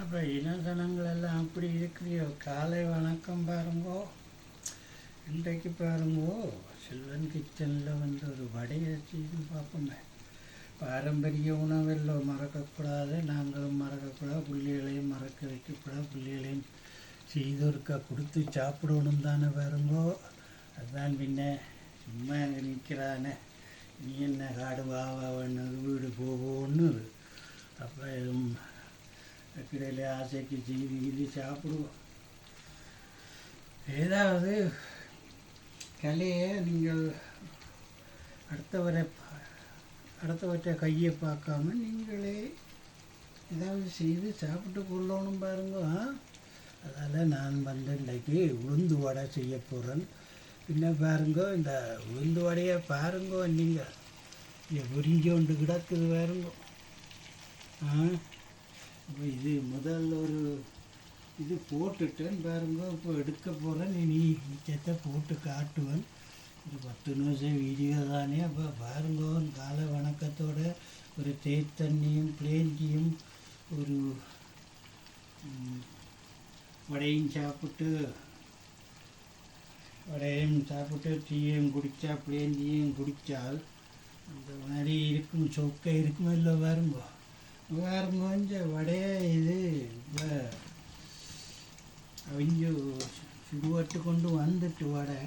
அப்போ இனகணங்கள் எல்லாம் அப்படி இருக்கிறியோ காலை வணக்கம் பாருங்கோ. இன்றைக்கு பாருங்கோ செல்வன் கிச்சனில் வந்து ஒரு வடையை செய்து பார்ப்போமே. பாரம்பரிய உணவில் மறக்கக்கூடாது. நாங்களும் மறக்கக்கூடாது. பிள்ளைகளையும் மறக்க வைக்கக்கூடாது பிள்ளைகளையும் செய்தொருக்கா கொடுத்து சாப்பிடணும் தானே பாருங்கோ. அதுதான் பின்ன சும்மா அங்கே நிற்கிறானே. நீ என்ன காடு வா வீடு போவோன்னு. அப்போ எதுவும் ஆசைக்கு செய்து இது சாப்பிடுவோம். ஏதாவது கலையை நீங்கள் அடுத்தவரை அடுத்தவற்றை கையை பார்க்காம நீங்களே ஏதாவது செய்து சாப்பிட்டு கொள்ளணும் பாருங்க. அதால் நான் வந்து இன்றைக்கி உளுந்து வடை செய்ய போகிறேன் பின்ன பாருங்க இந்த உளுந்து வடையை பாருங்க நீங்கள் இங்கே கொண்டு கிடக்குது பாருங்க. ஆ? இது முதல்ல ஒரு இது போட்டுட்டேன். பாருங்க இப்போ எடுக்க போகிறேன் நீ மிச்சத்தை போட்டு காட்டுவேன். ஒரு பத்து நிமிஷம் வீடியோ தானே. அப்போ பாருங்க காலை வணக்கத்தோட ஒரு தேத்தண்ணியும் பிளேஞ்சியும் ஒரு வடையும் சாப்பிட்டு வடையும் சாப்பிட்டு டீயும் குடித்தா பிளேஞ்சியும் குடித்தால் அந்த மாதிரி இருக்கும் சொக்கை இருக்கும் இல்லை பாருங்க. பாருங்க கொஞ்சம் வடைய இது அவங்க சுடுவட்டு கொண்டு வந்துட்டு வடை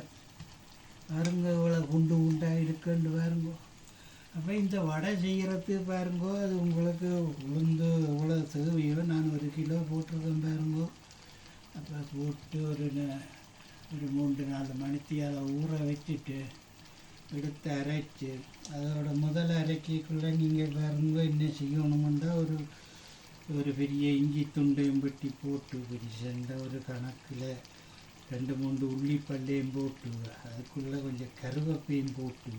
பாருங்க இவ்வளோ குண்டு குண்டாக இருக்குன்னு பாருங்க. அப்போ இந்த வடை செய்கிறதுக்கு பாருங்க அது உங்களுக்கு உளுந்து எவ்வளோ தேவையோ நான் ஒரு கிலோ போட்டிருக்கேன் பாருங்க. அப்போ போட்டு ஒரு ந- ஒரு மூன்று நாலு மணித்தி அதை ஊற வச்சுட்டு எடுத்து அரைச்சி அதோட முதல் அரைக்கிக்குள்ளே நீங்கள் பாருங்க என்ன செய்யும்? இஞ்சி துண்டையும் வெட்டி போட்டு பெரிய ஒரு கணக்கில் ரெண்டு மூணு உள்ளி பல்லையும் போட்டு அதுக்குள்ளே கொஞ்சம் கருவேப்பையும் போட்டு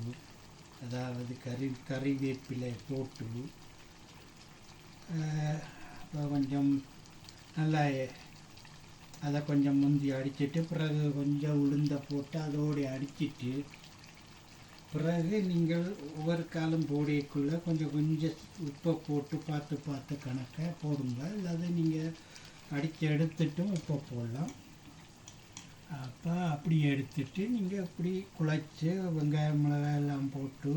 அதாவது கறி கறிவேப்பிலை போட்டு கொஞ்சம் நல்லா அதை கொஞ்சம் முந்தி அடிச்சிட்டு பிறகு கொஞ்சம் உளுந்த போட்டு அதோடு அடிச்சிட்டு பிறகு நீங்கள் ஒவ்வொரு காலம் போடையக்குள்ளே கொஞ்சம் கொஞ்சம் உப்பை போட்டு பார்த்து பார்த்து கணக்கை போடுங்க. இல்லாத நீங்கள் அடித்து எடுத்துட்டும் உப்பை போடலாம். அப்போ அப்படி எடுத்துட்டு நீங்கள் அப்படி குழைச்சி வெங்காயம் மிளகாய் எல்லாம் போட்டு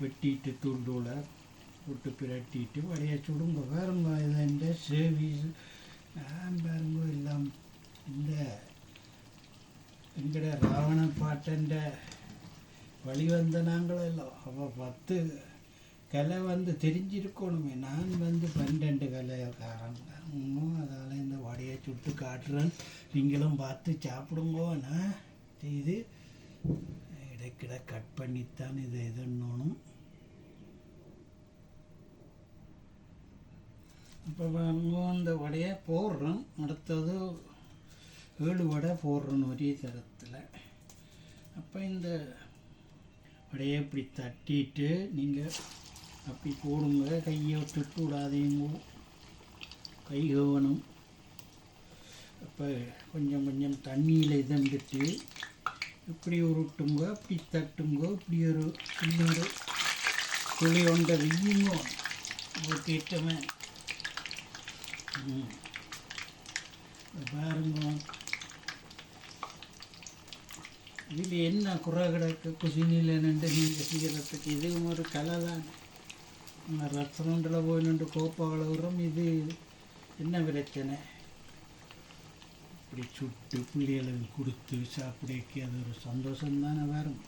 வெட்டிட்டு துண்டூல போட்டு பிரட்டிட்டு வடைய சுடுங்க. வேறுங்க இது இந்த சேவிஸ் பாருங்க எல்லாம் இந்த எங்கட ராவண பாட்டன்ற வழி வந்த நாங்களெல்லாம் அப்போ பத்து கலை வந்து தெரிஞ்சிருக்கணுமே. நான் வந்து பன்னெண்டு கலைக்காரன். அதால் இந்த வடையை சுட்டு காட்டுறேன். நீங்களும் பார்த்து சாப்பிடுங்கோண்ணா இது இடைக்கிட கட் பண்ணித்தான் இதை இதுன்னு இப்போ இந்த வடையை போடுறோம் அடுத்தது ஏழு வடை போடுறோம் ஒரே தரத்தில். அப்போ இந்த அப்படியே இப்படி தட்டிட்டு நீங்கள் அப்படி போடுங்க கையை விட்டுட்டு விடாதீங்க கை கவனம் அப்போ கொஞ்சம் கொஞ்சம் தண்ணியில் இதந்துட்டு இப்படி உருட்டுங்க இப்படி தட்டுங்க இப்படி ஒரு இன்னொரு துளி ஒன்றை வெய்யுங்க. ஊற்றிட்டமே பாருங்க. இதில் என்ன குறை கிடக்கு? குசினில் நின்று நீங்கள் செய்கிறதுக்கு இதுவும் ஒரு கலை தான் ரெஸ்டாரண்ட்டில் போய் நின்று கோப்பாவில் வரும் இது என்ன பிரச்சனை? இப்படி சுட்டு பிள்ளைகளுக்கு கொடுத்து சாப்பிடக்கு அது ஒரு சந்தோஷம் தானே வரும்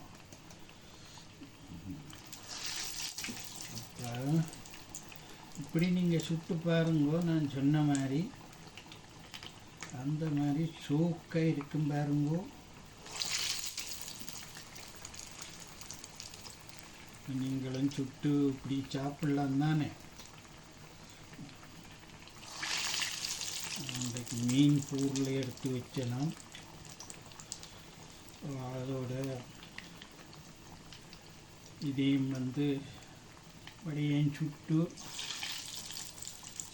இப்படி நீங்கள் சுட்டு பாருங்கோ நான் சொன்ன மாதிரி. அந்த மாதிரி சோக்கை இருக்கும் பாருங்கோ. நீங்களும் சுட்டு இப்படி சாப்பிடலாம் தானே? இன்றைக்கு மீன் பூரில் எடுத்து வச்சலாம். அதோட இதையும் வந்து வடையையும் சுட்டு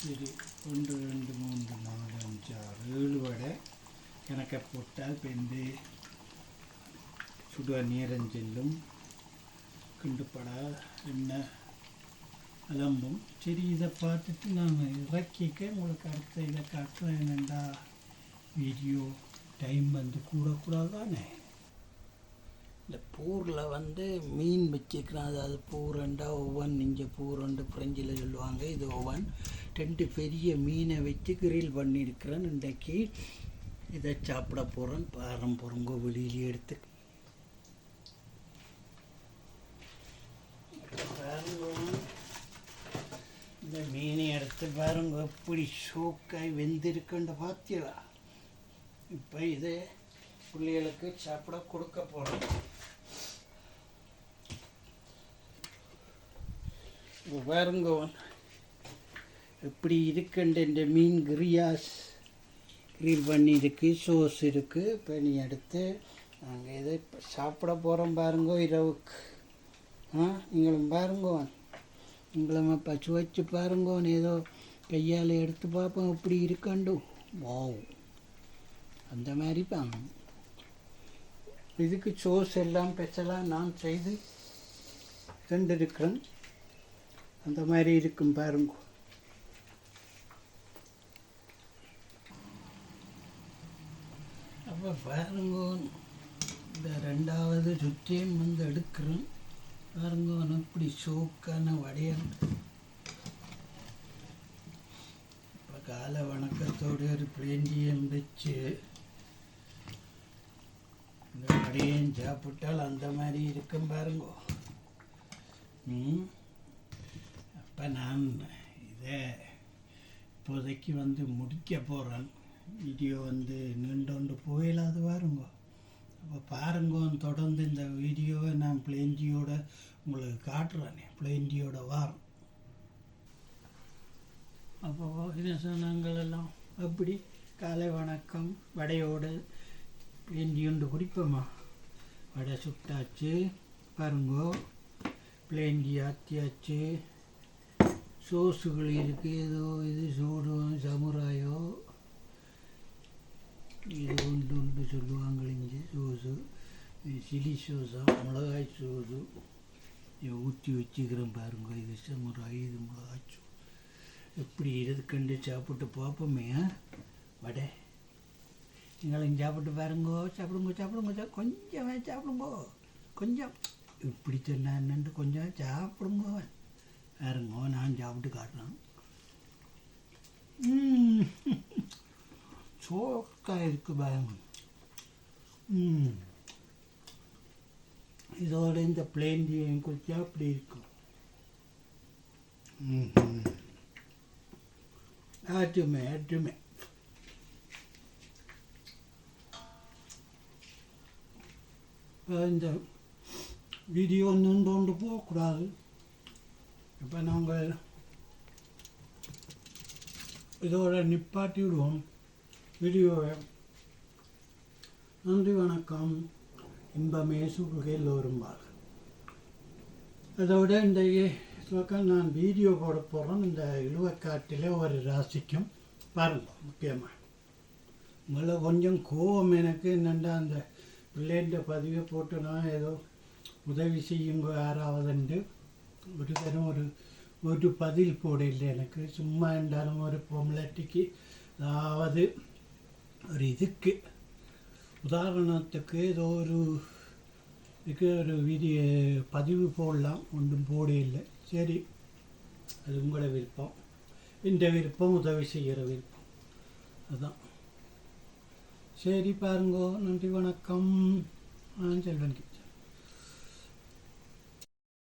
சரி ஒன்று ரெண்டு மூன்று நாலு அஞ்சு ஆறு ஏழு வடை. கணக்கை போட்டால் பெண்டு சுடுவ நீரஞ்செல்லும் கிண்டுப்படா என்ன? அலம்பும். சரி இதை பார்த்துட்டு நாம் இறக்கிக்க. உங்களுக்கு அடுத்த இதை காட்டுறேன் என்னண்டா? வீடியோ டைம் வந்து கூடக்கூடாதானே? இந்த பூரில் வந்து மீன் வச்சுக்கிறேன் அதாவது பூரண்டா ஒவ்வொன். இங்கே பூரண்டு பிரெஞ்சில் சொல்லுவாங்க. இது ஒவ்வொன். ரெண்டு பெரிய மீனை வச்சு கிரில் பண்ணியிருக்கிறேன். இன்றைக்கு இதை சாப்பிட போகிறேன் பாரம் பொறுங்கோ வெளியிலே எடுத்து இந்த மீனை எடுத்து பாருங்க எப்படி சோக்காய் வெந்திருக்குன்ற பார்த்தீங்களா இப்போ இது பிள்ளைகளுக்கு சாப்பிட கொடுக்க போகிறோம் இப்போ பாருங்க எப்படி இருக்குன்ற இந்த மீன் கிரியாஸ். கிரீல் பண்ணி இருக்குது சோஸ் இருக்குது இப்போ நீ எடுத்து நாங்கள் இதை இப்போ சாப்பிட போகிறோம் பாருங்க இரவுக்கு. நீங்களும் பாருங்கோன் நீங்களும் பச்சு வச்சு பாருங்க ஏதோ கையால் எடுத்து பார்ப்போம் இப்படி இருக்காண்டு. வாவ். அந்த மாதிரி தான் இதுக்கு சோஸ் எல்லாம் ஸ்பெஷலாக நான் செய்து கண்டிருக்கிறேன் அந்த மாதிரி இருக்கும் பாருங்க. அப்போ பாருங்க இந்த ரெண்டாவது சுற்றியும் வந்து எடுக்கிறேன். பாருங்க இப்படி சோக்கான வடையன் இப்போ காலை வணக்கத்தோடு ஒரு பிளேண்டியம் வச்சு இந்த வடையன் சாப்பிட்டால் அந்த மாதிரி இருக்கும் பாருங்க. அப்போ நான் இதை இப்போதைக்கு வந்து முடிக்க போகிறேன் வீடியோ வந்து நீண்டோண்டு போயிடாது பாருங்க. பாருங்க தொடர்ந்து இந்த வீடியோவை நான் பிளேஞ்சியோட உங்களுக்கு காட்டுறேனே. பிளேஞ்சியோட வாரம். அப்போ நாங்கள் எல்லாம்? அப்படி காலை வணக்கம். வடையோடு பிளேஞ்சியுண்டு குடிப்போமா? வடை சுட்டாச்சு. பாருங்கோ பிளேஞ்சி ஆத்தியாச்சு. சோஸுகள் இருக்குது ஏதோ இது சூடு சமுராயோ. இது உண்டு உண்டு சொல்லுவாங்க இஞ்சி சோசு சிலி சோசா மிளகாய் சோசு. ஊற்றி வச்சுக்கிறேன் பாருங்க இது சமுராய் இது மிளகாய் சோசு. எப்படி இருக்குண்டு சாப்பிட்டு பார்ப்போமே வடை. நீங்களும் சாப்பிட்டு பாருங்கோ சாப்பிடுங்க சாப்பிடுங்க சா- கொஞ்சமே சாப்பிடுங்கோ கொஞ்சம். இப்படி சொன்னான்னு கொஞ்சம் சாப்பிடுங்க. பாருங்கோ நான் சாப்பிட்டு காட்டுறேன். çok gayet güzel. Mm. It's all in the plain and good job, அருமை அருமை இந்த வீடியோ நின்று கொண்டு போகக்கூடாது இப்போ நாங்கள் இதோட நிப்பாட்டி விடுவோம் வீடியோவை நன்றி வணக்கம். இன்பமே சூழ்கையில் வரும்பாள் அதோட இந்த பக்கம் நான் வீடியோ போட போகிறோம் இந்த இழுவக்காட்டில் ஒரு ராசிக்கும் பாருங்கள் முக்கியமாக முதல்ல கொஞ்சம் கோவம் எனக்கு என்னென்னா அந்த பிள்ளைன்ற பதிவை போட்டு நான் ஏதோ உதவி செய்யும் யாராவதுண்டு. ஒரு தரம் ஒரு ஒரு பதில் போட இல்லை எனக்கு. சும்மா இருந்தாலும் ஒரு பொம்பளாட்டிக்கு அதாவது ஒரு இதுக்கு. உதாரணத்துக்கு ஏதோ ஒரு இதுக்கு ஒரு வீடியோ பதிவு போடலாம். ஒன்றும் போட இல்லை. சரி அது உங்களோட விருப்பம். இந்த விருப்பம் உதவி செய்கிற விருப்பம். அதுதான் சரி பாருங்கோ. நன்றி வணக்கம். நான் செல்வன்